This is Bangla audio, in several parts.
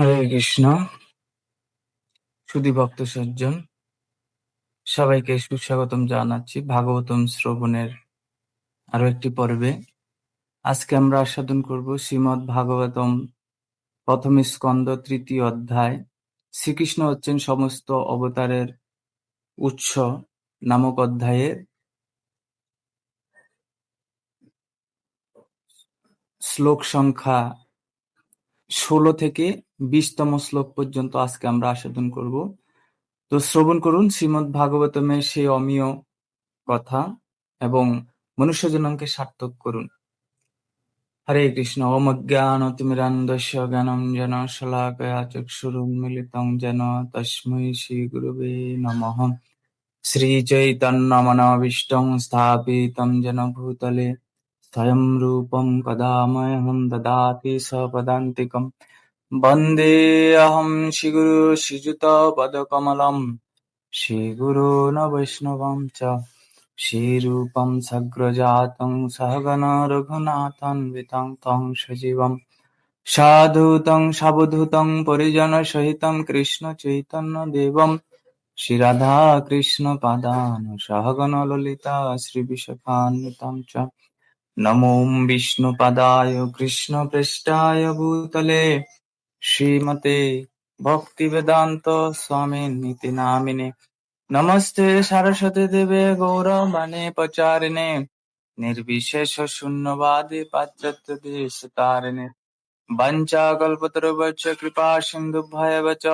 হরে কৃষ্ণ। সুধী ভক্ত সজ্জন, সবাইকে সুস্বাগতম জানাচ্ছি ভাগবতম শ্রবণের আরও একটি পর্বে। আজকে আমরা আস্বাদন করব শ্রীমৎ ভাগবতম প্রথম স্কন্দ তৃতীয় অধ্যায়। শ্রীকৃষ্ণ হচ্ছেন সমস্ত অবতারের উৎস নামক অধ্যায়ের শ্লোক সংখ্যা ষোলো থেকে বিশতম শ্লোক পর্যন্ত আজকে আমরা আস্বাদন করব। তো শ্রবণ করুন শ্রীমদ ভাগবতমে সেই অমীয় কথা এবং মনুষ্য জন্মকে সার্থক করুন। হরে কৃষ্ণ অমজ্ঞান তিমিরান্দস্য জ্ঞানম যেন শলাকয়া চক্ষুরুন্মিলিতং যেন তস্মৈ শ্রী গুরুবে নমঃ। শ্রী চৈতন্য মনোভীষ্টং স্থাপিতং যেন ভূতলে, স্বয়ং রূপম কদাময়হম দদাতি সপদান্তিকম वन्देऽहं श्रीगुरु श्रीयुतपदकमलम् श्रीगुरून् वैष्णवं च श्रीरूपं सग्रजातं सहगण रघुनाथान्वितं तं सजीवं साधुतं सावधूतं परिजनसहितं कृष्णचैतन्यदेवं श्रीराधाकृष्णपादान् सहगण ललिता श्रीविशाखान्वितं च नमो विष्णुपदाय कृष्णपृष्ठाय भूतले শ্রীমতে ভক্তিবেদান্ত স্বামী নীতি নামিনে নমস্তে সরস্বতী দেবে গৌরবাণে প্রচারিণে নির্বিশেষ শূন্যবাদে পাশ্চাত্য দেশ তারিণে বঞ্চা কল্পতরুবচ কৃপা সিন্ধু ভয়বচ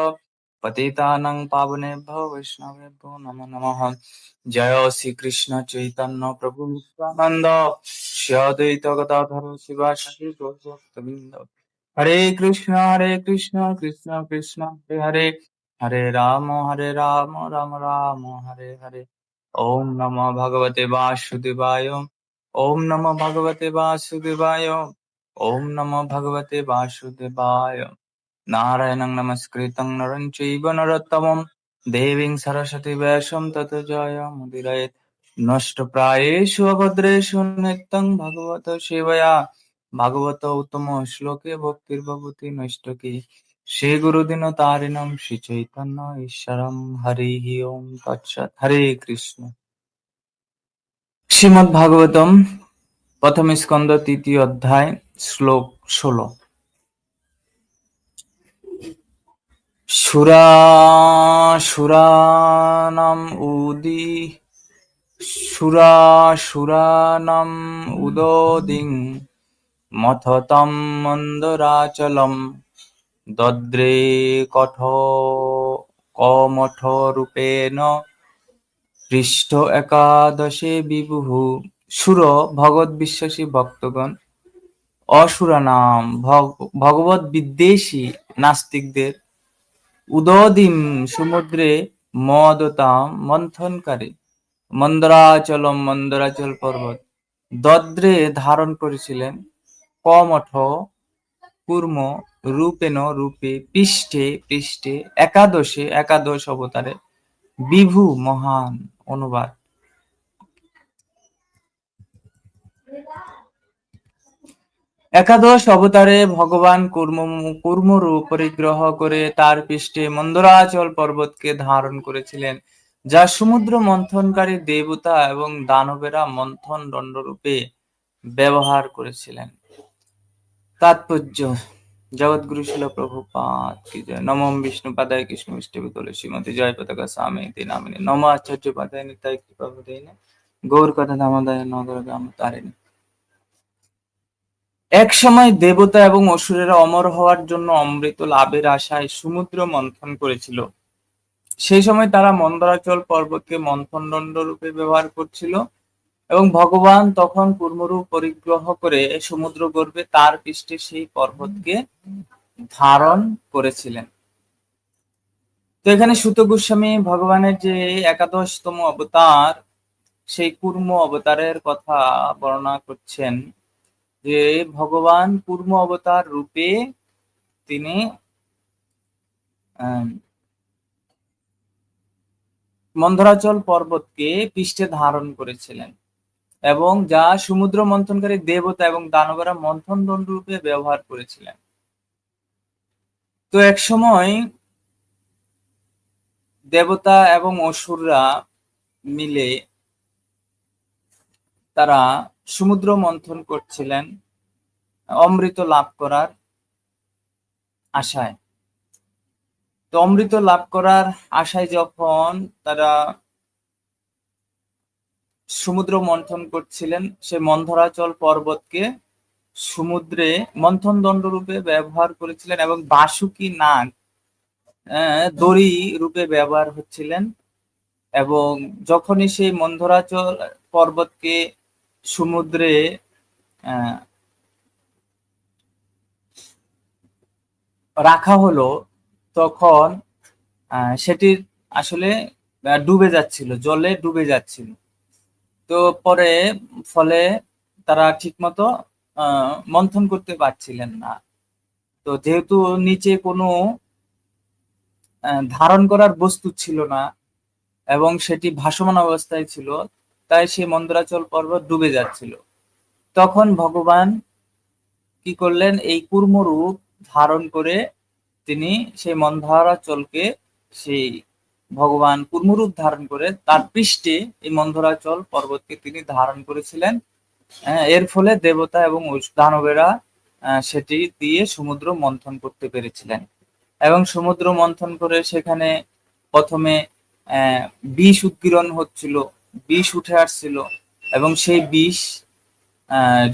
পতিতানং পাবনেভ্য বৈষ্ণবেভ্যো নমো নমঃ জয় শ্রীকৃষ্ণ চৈতন্য প্রভু নিত্যানন্দ শ্রী অদ্বৈত হরে কৃষ্ণ হরে কৃষ্ণ কৃষ্ণ কৃষ্ণ হরে হরে হরে রাম হরে রাম রাম রাম হরে হরে ওম নম ভগবতে বাসুদেবায় ওম নম ভগবতে বাসুদেবায় ওম নম ভগবতে বাসুদেবায় নারায়ণ নমস্কৃত নরং চৈব দেবীং সরস্বতী ব্যাসম তত জয় মুদিরয়েত নষ্ট প্রায়েষু অভদ্রেশু নিত্যং ভগবত শিবয়া নৈষ্টকে শ্রী গুরুদিন তারিণম শ্রী চৈতন্য ঈশ্বরম। হরি ওম তৎসৎ। হরে কৃষ্ণ। শ্রীমদ ভাগবতম প্রথম স্কন্দ তৃতীয় অধ্যায় শ্লোক ষোলো। সুরাসুরানাম উদি। সুরাসুরানাম উদোদিং। মথতম মন্দরাচলম। দদ্রে কঠ কমঠরূপেণ পৃষ্ঠ একাদশে বিভুঃ সুর ভগৎ বিশ্বাসী ভক্তগণ। অসুরা নাম ভগবত বিদ্বেষী নাস্তিকদের। উদদিম সমুদ্রে মদতাম মন্থনকারী। মন্দরাচলম মন্দরাচল পর্বত। দদ্রে ধারণ করেছিলেন কমঠ কুর্ম রূপেণ রূপে পৃষ্ঠে পৃষ্ঠে একাদশে একাদশ অবতারে বিভু মহান অনুবাদ। একাদশ অবতারে ভগবান কুর্ম কুর্মরূপ পরিগ্রহ করে তার পৃষ্ঠে মন্দরাচল পর্বতকে ধারণ করেছিলেন, যা সমুদ্র মন্থনকারী দেবতা এবং দানবেরা মন্থন দণ্ডরূপে ব্যবহার করেছিলেন। তাৎপর্য। জগৎগুরু শিল প্রভুপাত কি নমম বিষ্ণু পাদায় কৃষ্ণ ইষ্টবি তুলসীমতি জয় পতাকা স্বামী নামিনী। নম আচার্য পাদায় নিতাই কৃপা গৌর কথা দামোদয় নগর গ্রাম এক সময় দেবতা এবং অসুরেরা অমর হওয়ার জন্য অমৃত লাভের আশায় সমুদ্র মন্থন করেছিল। সেই সময় তারা মন্দরাচল পর্বতকে মন্থন দণ্ড রূপে ব্যবহার করছিল। এবং ভগবান তখন কুর্মরূপ পরিগ্রহ করে সমুদ্র গর্ভে তার পৃষ্ঠে সেই পর্বতকে ধারণ করেছিলেন। তো এখানে সুত গোস্বামী ভগবানের যে একাদশতম অবতার, সেই কুর্ম অবতারের কথা বর্ণনা করছেন যে ভগবান কুর্ম অবতার রূপে তিনি মন্ধরাচল পর্বতকে পৃষ্ঠে ধারণ করেছিলেন। এবং যা সমুদ্র মন্থনকারী দেবতা এবং দানবরা মন্থন দণ্ড রূপে ব্যবহার করেছিলেন। তো এক সময় দেবতা এবং অসুররা মিলে তারা সমুদ্র মন্থন করছিলেন অমৃত লাভ করার আশায়। তো অমৃত লাভ করার আশায় যখন তারা সমুদ্র মন্থন করছিলেন সে মন্ধরাচল পর্বতকে সমুদ্রে মন্থন দণ্ড রূপে ব্যবহার করেছিলেন এবং বাসুকি নাগ দড়ি রূপে ব্যবহার হচ্ছিলেন এবং যখনই সেই মন্ধরাচল পর্বতকে সমুদ্রে রাখা হলো, তখন সেটির আসলে ডুবে যাচ্ছিল, জলে ডুবে যাচ্ছিল। তো পরে, ফলে তারা ঠিকমতো মন্থন করতে পারছিলেন না। তো যেহেতু নিচে কোনো ধারণ করার বস্তু ছিল না, এবং সেটি ভাসমান অবস্থায় ছিল, তাই সে মন্দরাচল পর্বত ডুবে যাচ্ছিল। তখন ভগবান কি করলেন, এই কুর্মরূপ ধারণ করে তিনি সেই মন্দারাচলকে সেই ভগবান কুর্মরূপ ধারণ করে তার পৃষ্ঠে এই মন্ধরাচল পর্বতকে তিনি ধারণ করেছিলেন। এর ফলে দেবতা এবং দানবেরা সেটি দিয়ে সমুদ্র মন্থন করতে পেরেছিলেন। এবং সমুদ্র মন্থন করে সেখানে প্রথমে বিষ উৎকীরণ হচ্ছিল, বিষ উঠে আসছিল এবং সেই বিষ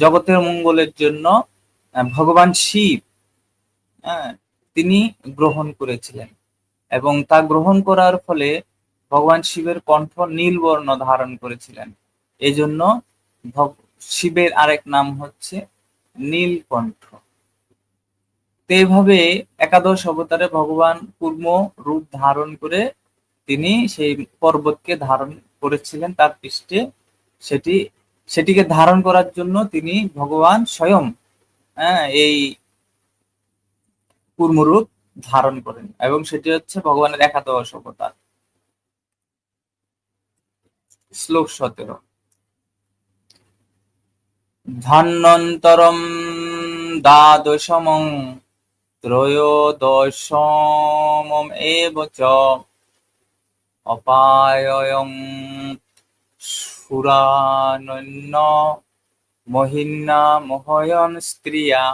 জগতের মঙ্গলের জন্য ভগবান শিব তিনি গ্রহণ করেছিলেন। এবং তা গ্রহণ করার ফলে ভগবান শিবের কণ্ঠ নীল বর্ণ ধারণ করেছিলেন। এই জন্য শিবের আরেক নাম হচ্ছে নীলকণ্ঠ এইভাবে একাদশ অবতারে ভগবান কুর্ম রূপ ধারণ করে তিনি সেই পর্বতকে ধারণ করেছিলেন তার পৃষ্ঠে। সেটি, সেটিকে ধারণ করার জন্য তিনি ভগবান স্বয়ং হ্যাঁ এই কুর্মরূপ ধারণ করেন এবং সেটি হচ্ছে ভগবানের একাদশ অবতার। শ্লোক সতেরো। ধান্যন্তরম দ্বাদশমং ত্রয়োদশমম এব চ অপায়য়ং সুরানন্য মহিন্না মহয়ন স্ত্রিয়া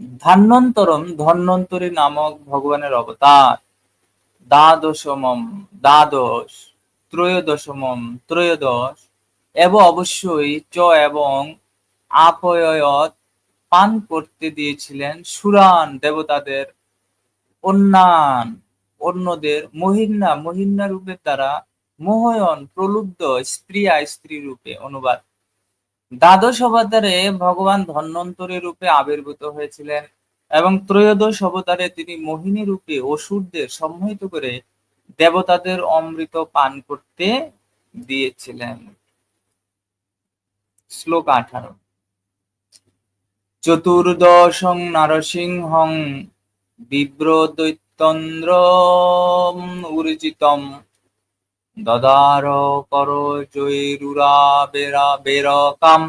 ধান্যন্তরম, ধন্যন্তরী নামক ভগবানের অবতার। দ্বাদশমম, দ্বাদশ, ত্রয়োদশমম, ত্রয়োদশ, এব অবশ্যই চ এবং আপয়ত পান করতে দিয়েছিলেন সুরান দেবতাদের অন্যান, অন্যদের মহিন্না মহিন্না রূপের দ্বারা মোহয়ন, প্রলুব্ধ স্ত্রীয়া স্ত্রী রূপে অনুবাদ। দ্বাদশ অবতারে ভগবান ধন্বন্তরী রূপে আবির্ভূত হয়েছিলেন এবং ত্রয়োদশ অবতারে তিনি মোহিনী রূপে অসুরদের সম্মোহিত করে দেবতাদের অমৃত পান করতে দিয়েছিলেন। শ্লোক আঠারো। চতুর্দশং নারসিংহং বিব্র দৈত্যন্দ্র উর্জিতম। দদার কর জৈরুরা বেরা বেরকাম।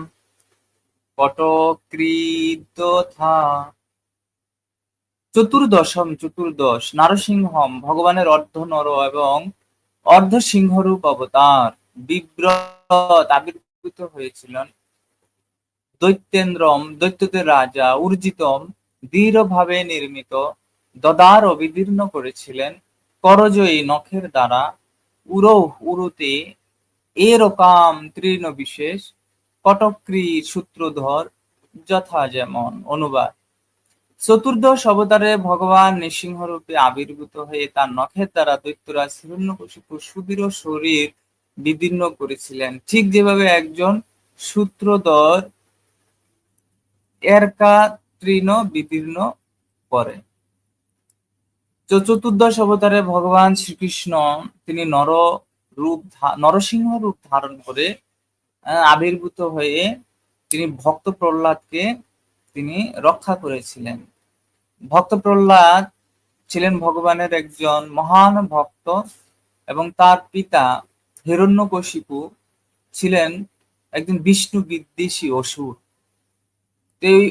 পটক্রীতথা চতুর্দশম, চতুর্দশ, নারসিংহম, ভগবানের অর্ধ নর এবং অর্ধ সিংহরূপ অবতার। বিব্রত আবির্ভূত হয়েছিলেন। দৈত্যেন্দ্রম, দৈত্যদের রাজা, উর্জিতম, দৃঢ়ভাবে নির্মিত, দদার বিদীর্ণ করেছিলেন। করজয়ী নখের দ্বারা উরৌ উরুতে এরকাম তৃণ বিশেষ কটক্রী সূত্রধর যথা যেমন অনুবাদ। চতুর্দশ অবতারে ভগবান নৃসিংহরূপে আবির্ভূত হয়ে তার নখের দ্বারা দৈত্যরাজ হিরণ্যকশিপুর সুদৃঢ় শরীর বিদীর্ণ করেছিলেন। ঠিক যেভাবে একজন সূত্রধর এরকা তৃণ বিদীর্ণ করে। চতুর্দশ অবতারে ভগবান শ্রীকৃষ্ণ তিনি নর রূপ নরসিংহ রূপ ধারণ করে আবির্ভূত হয়ে তিনি ভক্ত প্রহ্লাদকে তিনি রক্ষা করেছিলেন। ভক্ত প্রহ্লাদ ছিলেন ভগবানের একজন মহান ভক্ত এবং তার পিতা হিরণ্যকশিপু ছিলেন একজন বিষ্ণু বিদ্বেষী অসুর। এই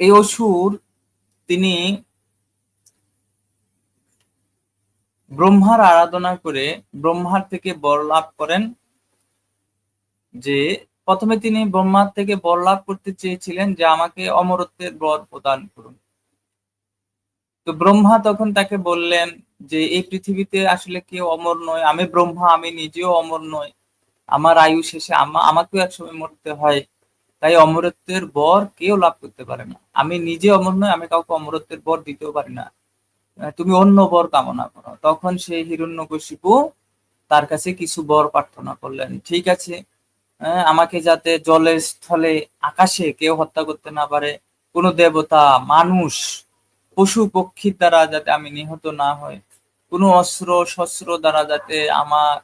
এই অসুর তিনি ব্রহ্মার আরাধনা করে ব্রহ্মার থেকে বর লাভ করেন যে প্রথমে তিনি ব্রহ্মার থেকে বর লাভ করতে চেয়েছিলেন যে আমাকে অমরত্বের বর প্রদান করুন। তো ব্রহ্মা তখন তাকে বললেন যে, এই পৃথিবীতে আসলে কেউ অমর নয়। আমি ব্রহ্মা, আমি নিজেও অমর নয় আমার আয়ু শেষে আমাকেও একসময় মরতে হয়। তাই অমরত্বের বর কেউ লাভ করতে পারে না। আমি নিজে অমর নয় আমি কাউকে অমরত্বের বর দিতেও পারি না। তুমি অন্য বর কামনা করো। তখন সেই হিরণ্যকশিপু তার কাছে কিছু বর প্রার্থনা করলেন। ঠিক আছে আমাকে যাতে জলে স্থলে আকাশে কেউ হত্যা করতে না পারে, কোনো দেবতা, মানুষ, পশু পক্ষীর দ্বারা যাতে আমি নিহত না হয় কোনো অস্ত্র শস্ত্র দ্বারা যাতে আমার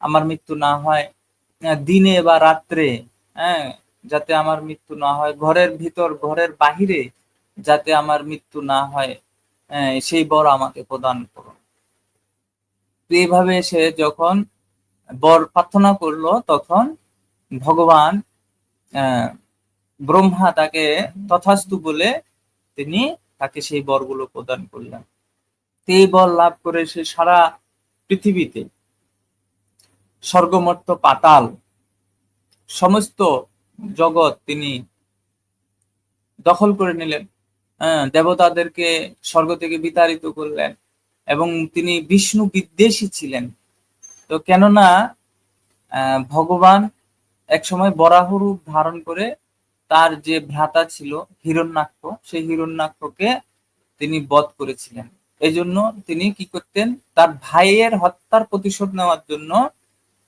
আমার মৃত্যু না হয় দিনে বা রাত্রে হ্যাঁ যাতে আমার মৃত্যু না হয়, ঘরের ভিতর, ঘরের বাহিরে যাতে আমার মৃত্যু না হয়। সেই বর আমাকে প্রদান করুন এইভাবে সে যখন বর প্রার্থনা করল, তখন ভগবান ব্রহ্মা তাকে তথাস্তু বলে তিনি তাকে সেই বরগুলো প্রদান করলেন। এই বর লাভ করে সে সারা পৃথিবীতে স্বর্গমর্ত পাতাল সমস্ত জগৎ তিনি দখল করে নিলেন। দেবতাদেরকে স্বর্গ থেকে বিতাড়িত করলেন এবং তিনি বিষ্ণু বিদ্বেষী ছিলেন। তো কেননা ভগবান এক সময় বরাহ রূপ ধারণ করে তার যে ভ্রাতা ছিল হিরণ্যাক্ষ, সেই হিরণ্যাক্ষকে তিনি বধ করেছিলেন। এই জন্য তিনি কি করতেন, তার ভাইয়ের হত্যার প্রতিশোধ নেওয়ার জন্য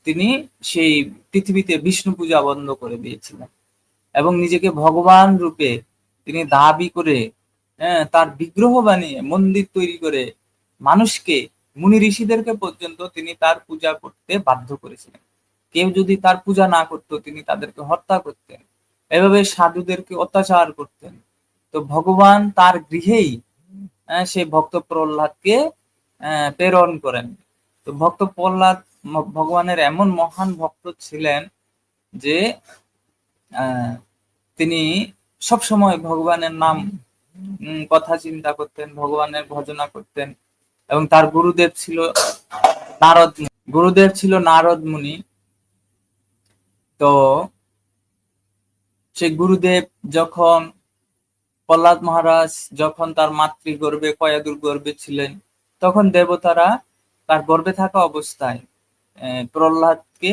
তিনি সেই পৃথিবীতে বিষ্ণু পূজা বন্ধ করে দিয়েছিলেন এবং নিজেকে ভগবান রূপে তিনি দাবি করে হ্যাঁ, তার বিগ্রহ বানিয়ে মন্দির তৈরি করে মানুষকে মুনি ঋষিদেরকে পর্যন্ত তিনি তার পূজা করতে বাধ্য করেছিলেন। কেউ যদি তার পূজা না করত তিনি তাদেরকে হত্যা করতেন এভাবে সাধুদেরকে অত্যাচার করতেন। তো ভগবান তার গৃহেই হ্যাঁ, সেই ভক্ত প্রহ্লাদকে প্রেরণ করেন। তো ভক্ত প্রহ্লাদ ভগবানের এমন মহান ভক্ত ছিলেন যে তিনি সব সময় ভগবানের নাম কথা চিন্তা করতেন ভগবানের ভজনা করতেন এবং তার গুরুদেব ছিল নারদ গুরুদেব ছিল নারদ মুনি। তো সে গুরুদেব যখন প্রহ্লাদ মহারাজ যখন তার মাতৃ গর্বে কয়াদুর গর্বে ছিলেন তখন দেবতারা তার গর্বে থাকা অবস্থায় প্রহ্লাদকে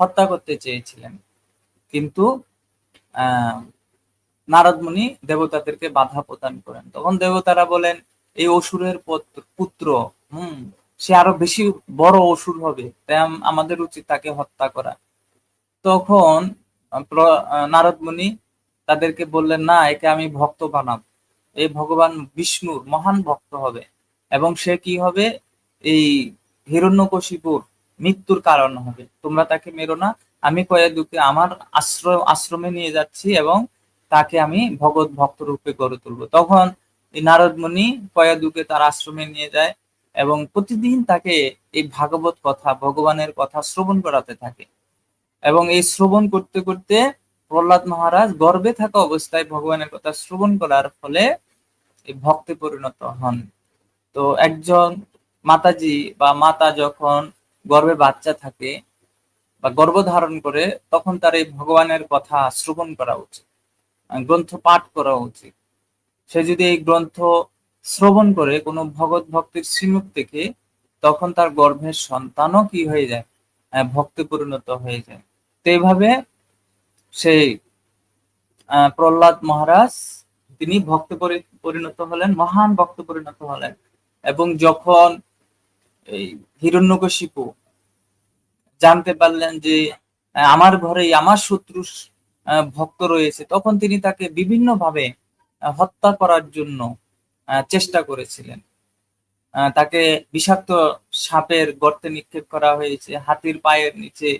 হত্যা করতে চেয়েছিলেন। কিন্তু নারদ মুনি দেবতাদেরকে বাধা প্রদান করেন। তখন দেবতারা বলেন, এই অসুরের পুত্র, হম, সে আরও বেশি বড় অসুর হবে, তাই আমাদের উচিত তাকে হত্যা করা। তখন নারদ মুনি তাদেরকে বললেন, না, একে আমি ভক্ত বানাব। এই ভগবান বিষ্ণুর মহান ভক্ত হবে এবং সে কি হবে? এই হিরণ্যকশিপুর মৃত্যুর কারণ হবে। তোমরা তাকে মেরো না। আমি কয়েদুকে আমার আশ্রম আশ্রমে নিয়ে যাচ্ছি এবং তাকে আমি ভগৎ ভক্ত রূপে গড়ে তুলবো। তখন এই নারদ মুনি কয়াদুকে তার আশ্রমে নিয়ে যায় এবং প্রতিদিন তাকে এই ভাগবত কথা, ভগবানের কথা শ্রবণ করাতে থাকে। এবং এই শ্রবণ করতে করতে প্রহ্লাদ মহারাজ গর্বে থাকা অবস্থায় ভগবানের কথা শ্রবণ করার ফলে এই ভক্তে পরিণত হন। তো একজন মাতাজি বা মাতা যখন গর্বে বাচ্চা থাকে বা গর্ভ ধারণ করে, তখন তার এই ভগবানের কথা শ্রবণ করা উচিত। গ্রন্থ পাঠ করা উচিত। সে যদি এই গ্রন্থ শ্রবণ করে কোনো ভগৎ ভক্তির শ্রীমুখ থেকে, তখন তার গর্ভের সন্তানও কি হয়ে যায়? ভক্তি পরিণত হয়ে যায়। তো এইভাবে সেই প্রহ্লাদ মহারাজ তিনি ভক্ত পরিণত হলেন, মহান ভক্ত পরিণত হলেন এবং যখন এই হিরণ্যকশিপু জানতে পারলেন যে আমার ঘরে আমার শত্রু ভক্ত রয়েছে, তখন তিনি তাকে বিভিন্নভাবে হত্যা করার জন্য চেষ্টা করেছিলেন। তাকে বিষাক্ত সাপের গর্তে নিক্ষেপ করা হয়েছে, হাতির পায়ের নিচে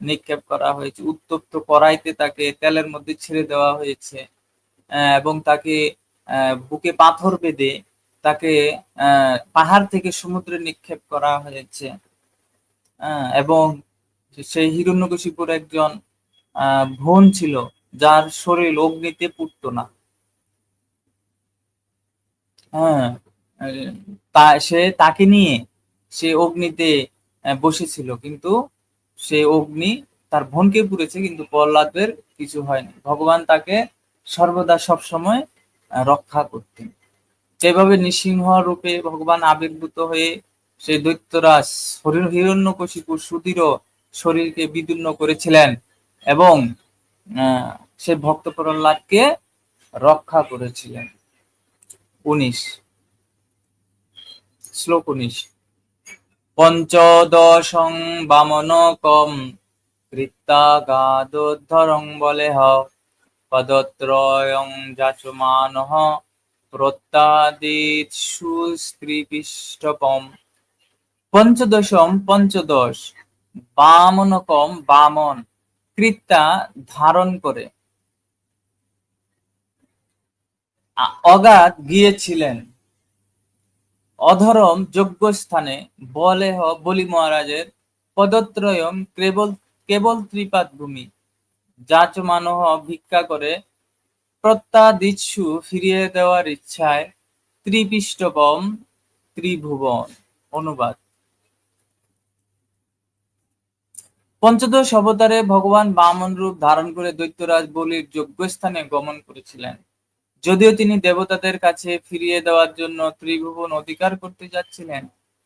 নিক্ষেপ করা হয়েছে, উত্তপ্ত কড়াইতে তাকে তেলের মধ্যে ছেড়ে দেওয়া হয়েছে এবং তাকে বুকে পাথর বেঁধে তাকে পাহাড় থেকে সমুদ্রে নিক্ষেপ করা হয়েছে। এবং সেই হিরণ্যকশিপুর একজন বোন ছিল, যার শরীর অগ্নিতে পুড়ত না। হ্যাঁ তা সে তাকে নিয়ে সে অগ্নিতে বসেছিল, কিন্তু সে অগ্নি তার বোনকে পুড়েছে, কিন্তু প্রহ্লাদের কিছু হয়নি। ভগবান তাকে সর্বদা সবসময় রক্ষা করতেন। যেভাবে নৃসিংহ রূপে ভগবান আবির্ভূত হয়ে সেই দৈত্যরাজ শরীর হিরণ্যকশিপুর সুদৃঢ় শরীরকে বিদীর্ণ করেছিলেন এবং সে ভক্ত প্রহ্লাদকে রক্ষা করেছিলেন। উনিশ। শ্লোক উনিশ। পঞ্চদশং বামনকম কৃত্তাগাদোদ্ধরং বলেহ পদত্রয়ং যাচমানহ প্রত্যাদিত সুস্কৃপিষ্টপম পঞ্চদশম, পঞ্চদশ, বামনকম, বামন। কৃত্তা ধারণ করে। অগাধ গিয়েছিলেন। অধরম যজ্ঞস্থানে বলেহ বলি মহারাজের পদত্রয়ম কেবল কেবল ত্রিপাত ভূমি। যাচমানহ ভিক্ষা করে প্রত্যাদিচ্ছু ফিরিয়ে দেওয়ার ইচ্ছায় ত্রিপিষ্টপম ত্রিভুবন। অনুবাদ। পঞ্চদশ অবতারে ভগবান বামন রূপ ধারণ করে দৈত্যরাজ বলির যজ্ঞস্থানে গমন করেছিলেন। যদিও তিনি দেবতাদের কাছে ফিরিয়ে দেওয়ার জন্য ত্রিভুবন অধিকার করতে যাচ্ছিলেন,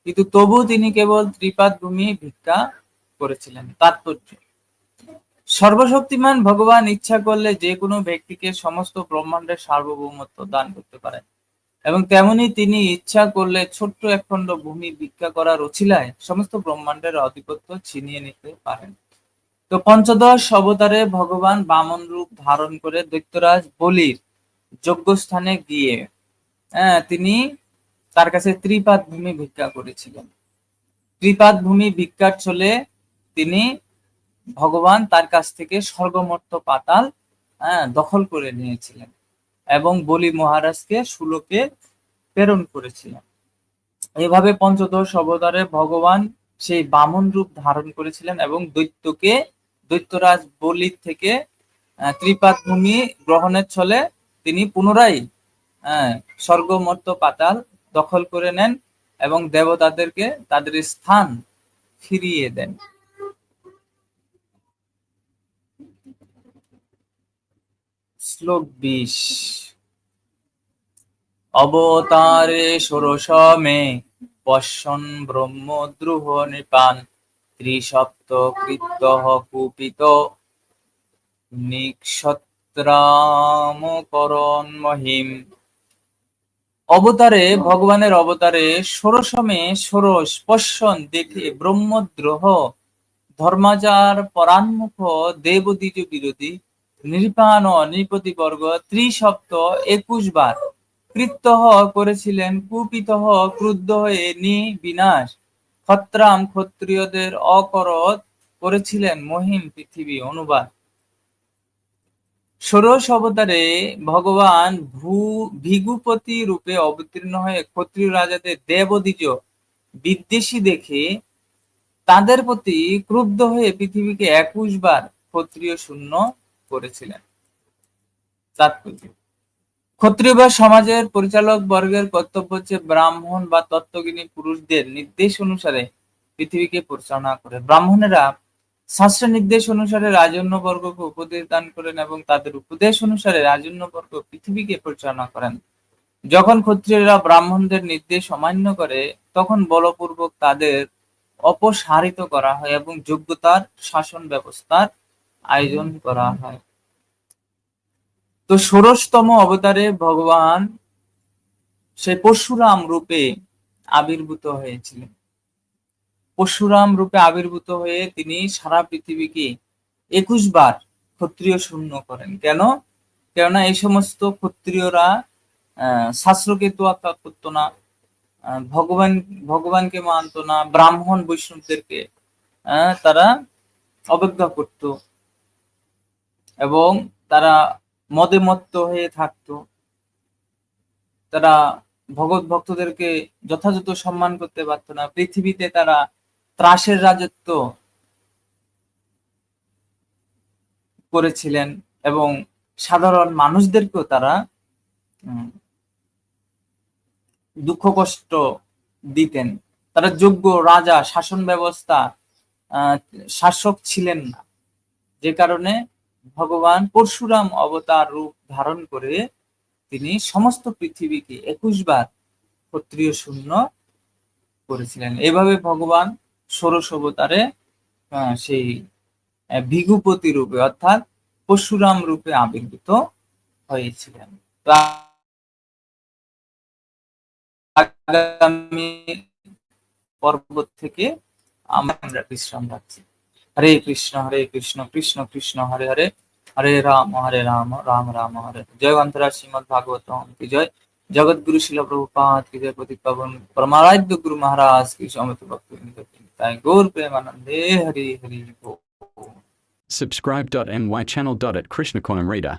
কিন্তু তবু তিনি কেবল ত্রিপাদ ভূমি ভিক্ষা করেছিলেন, তাৎপর্য। সর্বশক্তিমান ভগবান ইচ্ছা করলে যে কোনো ব্যক্তিকে সমস্ত ব্রহ্মাণ্ডের সার্বভৌমত্ব দান করতে পারেন। এবং তেমনি তিনি ইচ্ছা করলে ছোট্ট একখণ্ড ভূমি ভিক্ষা করার অছিলায় সমস্ত ব্রহ্মাণ্ডের আধিপত্য ছিনিয়ে নিতে পারেন। তো পঞ্চদশ অবতারে ভগবান বামন রূপ ধারণ করে দৈত্যরাজ বলির যজ্ঞস্থানে গিয়ে হ্যাঁ তিনি তার কাছে ত্রিপাদ ভূমি ভিক্ষা করেছিলেন। ত্রিপাদ ভূমি ভিক্ষার চলে তিনি ভগবান তার কাছ থেকে স্বর্গমর্ত পাতাল হ্যাঁ, দখল করে নিয়েছিলেন। এবং বলি মহারাজকে সুলোকে প্রেরণ করেছিলেন। এভাবে পঞ্চদশ অবতারে ভগবান সেই বামন রূপ ধারণ করেছিলেন এবং দৈত্যকে, দৈত্যরাজ বলির থেকে ত্রিপাদ ভূমি গ্রহণের ছলে তিনি পুনরায় স্বর্গমর্ত পাতাল দখল করে নেন এবং দেবতাদেরকে তাদের স্থান ফিরিয়ে দেন। শ্লোক বিশ। অবতারে ষোড়শমে পশ্যন ব্রহ্মদ্রুহ নৃপান ত্রিসপ্ত কৃত কুপিত নিক্ষত্রামকরণ মহিম অবতারে, ভগবানের অবতারে ষোড়শমে ষোড়শ পশ্যন দেখে ব্রহ্মদ্রোহ ধর্মাচার পরান্মুখ দেবদ্বিজ বিরোধী নৃপান নৃপতিবর্গ ত্রিসপ্ত একুশ বার। কৃত্য করেছিলেন কুপিত ক্রুদ্ধ হয়ে নি বিনাশ ক্ষত্রাম ক্ষত্রিয়দের অকরত করেছিলেন মহিম পৃথিবী অনুবাদ। ষোড়শ অবতারে ভগবান ভূ ভিগুপতি রূপে অবতীর্ণ হয়ে ক্ষত্রিয় রাজাদের দেবদ্বিজ বিদ্বেষী দেখে তাদের প্রতি ক্রুদ্ধ হয়ে পৃথিবীকে একুশ বার ক্ষত্রিয় শূন্য করেছিলেন। ক্ষত্রিয় বা সমাজের পরিচালক বর্গের কর্তব্য হচ্ছে ব্রাহ্মণ বা তত্ত্বজ্ঞানী পুরুষদের নির্দেশ অনুসারে পৃথিবীকে পরিচালনা করে। ব্রাহ্মণেরা শাস্ত্র নির্দেশ অনুসারে রাজন্য বর্গকে উপদেশ দান করেন এবং তাদের উপদেশ অনুসারে রাজন্য বর্গ পৃথিবীকে পরিচালনা করেন। যখন ক্ষত্রিয়রা ব্রাহ্মণদের নির্দেশ অমান্য করে, তখন বলপূর্বক তাদের অপসারিত করা হয় এবং যোগ্যতার শাসন ব্যবস্থার আয়োজন করা হয়। তো ষোড়শতম অবতারে ভগবান সে পরশুরাম রূপে আবির্ভূত হয়েছিলেন। পরশুরাম রূপে আবির্ভূত হয়ে তিনি সারা পৃথিবীকে একুশ বার ক্ষত্রিয় শূন্য করেন। কেন? কেননা এই সমস্ত ক্ষত্রিয়রা শাস্ত্রকে তোয়াক্কা করতো না ভগবান, ভগবানকে মানত না, ব্রাহ্মণ বৈষ্ণবদেরকে তারা অবজ্ঞা করত। এবং তারা মদে মত্ত হয়ে থাকত। তারা ভগৎ ভক্তদেরকে যথাযথ সম্মান করতে পারত না। পৃথিবীতে তারা ত্রাসের রাজত্ব করেছিলেন এবং সাধারণ মানুষদেরকেও তারা দুঃখ কষ্ট দিতেন। তারা যোগ্য রাজা, শাসন ব্যবস্থা শাসক ছিলেন না। যে কারণে ভগবান পরশুরাম অবতার রূপ ধারণ করে তিনি সমস্ত পৃথিবীকে একুশ বার ক্ষত্রিয় শূন্য করেছিলেন। এভাবে ভগবান ষোড়শ অবতারে সেই ভিগুপতি রূপে অর্থাৎ পরশুরাম রূপে আবির্ভূত হয়েছিলেন। আগামী পর্বত থেকে আমরা বিশ্রাম রাখছি হরে কৃষ্ণ হরে কৃষ্ণ কৃষ্ণ কৃষ্ণ হরে হরে হরে রাম হরে রাম রাম রাম হরে হরে। জয় অন্তরা শ্রীমদ ভাগবতম কি জয় জগৎ গুরু শিল প্রভুপাত কি জয় প্রতীক পাবন পরমারাধ্য গুরু মহারাজ কি সমত ভক্ত তাই গৌর প্রেমানন্দে হরি হরি বল। Subscribe.my channel. At Krishna Reader.